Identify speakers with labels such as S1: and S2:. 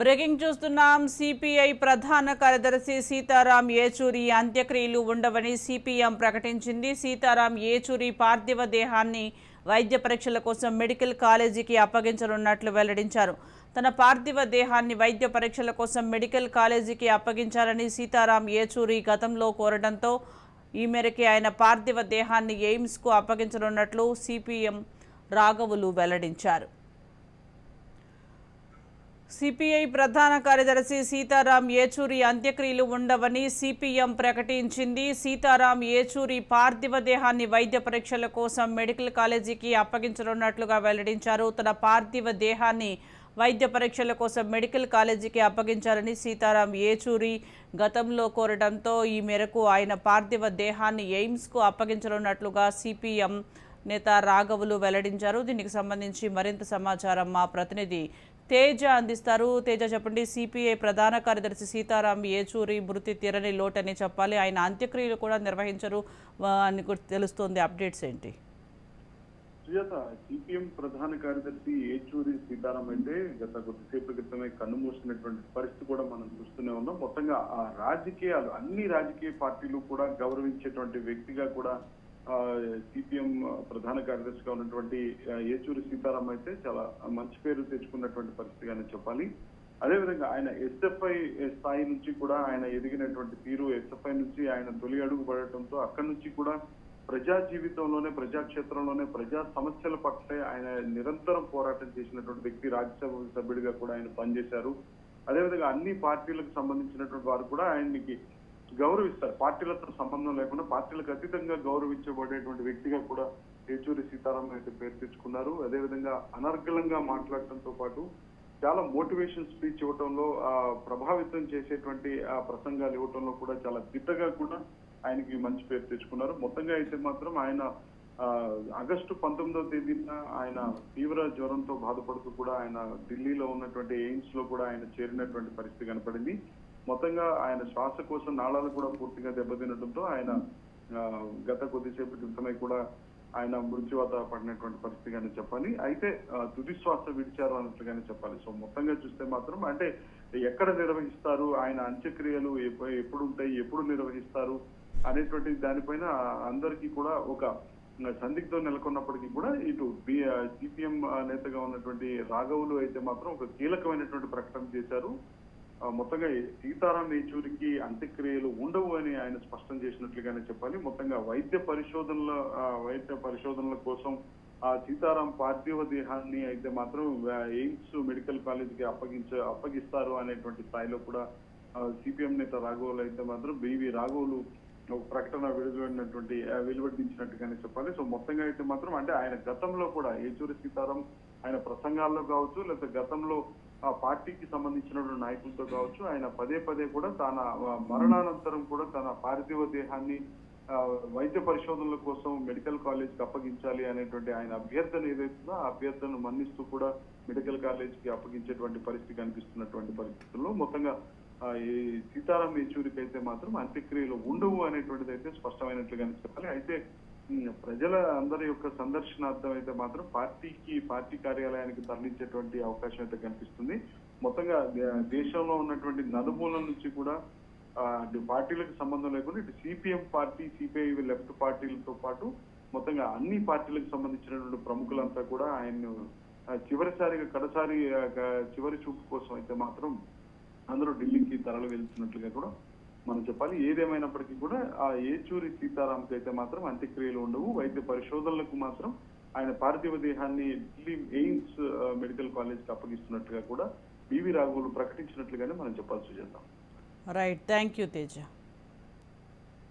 S1: Breaking చూస్తున్నాం. CPI ప్రధాన కార్యదర్శి సీతారాం ఏచూరి అంత్యక్రియలు ఉండవని సిపిఎం ప్రకటించింది. సీతారాం ఏచూరి పార్థివ దేహాన్ని వైద్య పరీక్షల కోసం మెడికల్ కాలేజీకి అప్పగించనున్నట్లు వెల్లడించారు. తన పార్థివ దేహాన్ని వైద్య పరీక్షల కోసం మెడికల్ కాలేజీకి అప్పగించాలని సీతారాం ఏచూరి గతంలో కోరడంతో ఈ మేరకి ఆయన పార్థివ దేహాన్ని ఎయిమ్స్కు అప్పగించనున్నట్లు సిపిఎం రాఘవులు వెల్లడించారు. సిపిఐ ప్రధాన కార్యదర్శి సీతారాం ఏచూరి అంత్యక్రియలు ఉండవని సిపిఎం ప్రకటించింది. సీతారాం ఏచూరి పార్థివ దేహాన్ని వైద్య పరీక్షల కోసం మెడికల్ కాలేజీకి అప్పగించనున్నట్లుగా వెల్లడించారు. తన పార్థివ దేహాన్ని వైద్య పరీక్షల కోసం మెడికల్ కాలేజీకి అప్పగించాలని సీతారాం ఏచూరి గతంలో కోరడంతో ఈ మేరకు ఆయన పార్థివ దేహాన్ని ఎయిమ్స్కు అప్పగించనున్నట్లుగా సిపిఎం నేత రాఘవులు వెల్లడించారు. దీనికి సంబంధించి మరింత సమాచారం మా ప్రతినిధి తేజ అందిస్తారు. తేజ చెప్పండి సిపిఐ ప్రధాన కార్యదర్శి సీతారాం ఏచూరి మృతి తీరని లోటని చెప్పాలి. ఆయన అంత్యక్రియలు కూడా నిర్వహించరు. అని కూడా తెలుస్తోంది. అప్డేట్స్ ఏంటి?
S2: సుజాత సిపిఎం ప్రధాన కార్యదర్శి ఏచూరి సీతారాం అయితే గత కొద్దిసేపు క్రితమే కన్నుమూసినటువంటి పరిస్థితి కూడా మనం చూస్తూనే ఉన్నాం. మొత్తంగా ఆ రాజకీయాలు అన్ని రాజకీయ పార్టీలు కూడా గౌరవించేటువంటి వ్యక్తిగా కూడా సిపిఎం ప్రధాన కార్యదర్శిగా ఉన్నటువంటి ఏచూరి సీతారాం అయితే చాలా మంచి పేరు తెచ్చుకున్నటువంటి పరిస్థితిగానే చెప్పాలి. అదేవిధంగా ఆయన ఎస్ఎఫ్ఐ స్థాయి నుంచి కూడా ఆయన ఎదిగినటువంటి తీరు ఎస్ఎఫ్ఐ నుంచి ఆయన తొలి అడుగు పడటంతో అక్కడి నుంచి కూడా ప్రజా జీవితంలోనే ప్రజాక్షేత్రంలోనే ప్రజా సమస్యల పట్లే ఆయన నిరంతరం పోరాటం చేసినటువంటి వ్యక్తి రాజ్యసభ సభ్యుడిగా కూడా ఆయన పనిచేశారు. అదేవిధంగా అన్ని పార్టీలకు సంబంధించినటువంటి వారు కూడా ఆయనకి గౌరవిస్తారు. పార్టీలతో సంబంధం లేకుండా పార్టీలకు అతీతంగా గౌరవించబడేటువంటి వ్యక్తిగా కూడా ఏచూరి సీతారాం అయితే పేరు తెచ్చుకున్నారు. అదేవిధంగా అనర్గళంగా మాట్లాడటంతో పాటు చాలా మోటివేషన్ స్పీచ్ ఇవ్వటంలో ఆ, ప్రభావితం చేసేటువంటి ఆ ప్రసంగాలు ఇవ్వటంలో కూడా చాలా దిట్టగా కూడా ఆయనకి మంచి పేరు తెచ్చుకున్నారు. మొత్తంగా అయితే మాత్రం ఆయన ఆగస్టు పంతొమ్మిదవ తేదీన ఆయన తీవ్ర జ్వరంతో బాధపడుతూ కూడా ఆయన ఢిల్లీలో ఉన్నటువంటి ఎయిమ్స్లో కూడా ఆయన చేరినటువంటి పరిస్థితి కనపడింది. మొత్తంగా ఆయన శ్వాసకోశ నాళాలు కూడా పూర్తిగా దెబ్బతినడంతో ఆయన గత కొద్దిసేపు క్రితమే కూడా ఆయన మృత్యువాత పడినటువంటి పరిస్థితిగానే చెప్పాలి. అయితే తుది శ్వాస విడిచారు అన్నట్లుగానే చెప్పాలి. సో మొత్తంగా చూస్తే మాత్రం అంటే ఎక్కడ నిర్వహిస్తారు ఆయన అంత్యక్రియలు ఎప్పుడు ఉంటాయి ఎప్పుడు నిర్వహిస్తారు అనేటువంటి దానిపైన అందరికీ కూడా ఒక సందిగ్ధం నెలకొన్నప్పటికీ కూడా ఇటు సిపిఎం నేతగా ఉన్నటువంటి రాఘవులు అయితే మాత్రం ఒక కీలకమైనటువంటి ప్రకటన చేశారు. మొత్తంగా సీతారాం ఏచూరికి అంత్యక్రియలు ఉండవు అని ఆయన స్పష్టం చేసినట్లుగానే చెప్పాలి. మొత్తంగా వైద్య పరిశోధనల వైద్య పరిశోధనల కోసం ఆ సీతారాం పార్థివ దేహాన్ని అయితే మాత్రం ఎయిమ్స్ మెడికల్ కాలేజీకి అప్పగించ అప్పగిస్తారు అనేటువంటి స్థాయిలో కూడా సిపిఎం నేత రాఘవులు అయితే మాత్రం బివి రాఘవులు ఒక ప్రకటన వెలువడినటువంటి వెలువడించినట్టుగానే చెప్పాలి. సో మొత్తంగా అయితే మాత్రం అంటే ఆయన గతంలో కూడా ఏచూరి సీతారాం ఆయన ప్రసంగాల్లో కావచ్చు లేకపోతే గతంలో ఆ పార్టీకి సంబంధించినటువంటి నాయకులతో కావచ్చు ఆయన పదే పదే కూడా తన మరణానంతరం కూడా తన పార్థివ దేహాన్ని వైద్య పరిశోధనల కోసం మెడికల్ కాలేజ్కి అప్పగించాలి అనేటువంటి ఆయన అభ్యర్థన ఏదైతుందో ఆ అభ్యర్థనను మన్నిస్తూ కూడా మెడికల్ కాలేజ్కి అప్పగించేటువంటి పరిస్థితి కనిపిస్తున్నటువంటి పరిస్థితుల్లో మొత్తంగా ఈ సీతారాం యేచూరికి అయితే మాత్రం అంత్యక్రియలు ఉండవు అనేటువంటిది అయితే స్పష్టమైనట్లుగానే చెప్పాలి. అయితే ప్రజల అందరి యొక్క సందర్శనార్థం అయితే మాత్రం పార్టీకి పార్టీ కార్యాలయానికి తరలించేటువంటి అవకాశం అయితే కనిపిస్తుంది. మొత్తంగా దేశంలో ఉన్నటువంటి నలుమూల నుంచి కూడా పార్టీలకు సంబంధం లేకుండా ఇటు సిపిఎం పార్టీ సిపిఐ లెఫ్ట్ పార్టీలతో పాటు మొత్తంగా అన్ని పార్టీలకు సంబంధించినటువంటి ప్రముఖులంతా కూడా ఆయన్ను చివరిసారిగా కడసారి చివరి చూపు కోసం అయితే మాత్రం అందరూ ఢిల్లీకి తరలి వెళ్తున్నట్లుగా కూడా మనం చెప్పాలి ఏదేమైనప్పటికీ కూడా ఆ ఏచూరి సీతారాంకి అయితే మాత్రం అంత్యక్రియలు ఉండవు. వైద్య పరిశోధనలకు మాత్రం ఆయన పార్థివ దేహాన్ని ఢిల్లీ ఎయిమ్స్ మెడికల్ కాలేజ్కి అప్పగిస్తున్నట్టుగా కూడా బివి రాఘవులు ప్రకటించినట్లుగానే మనం చెప్పాల్సి చేద్దాం.
S1: Right thank you Teja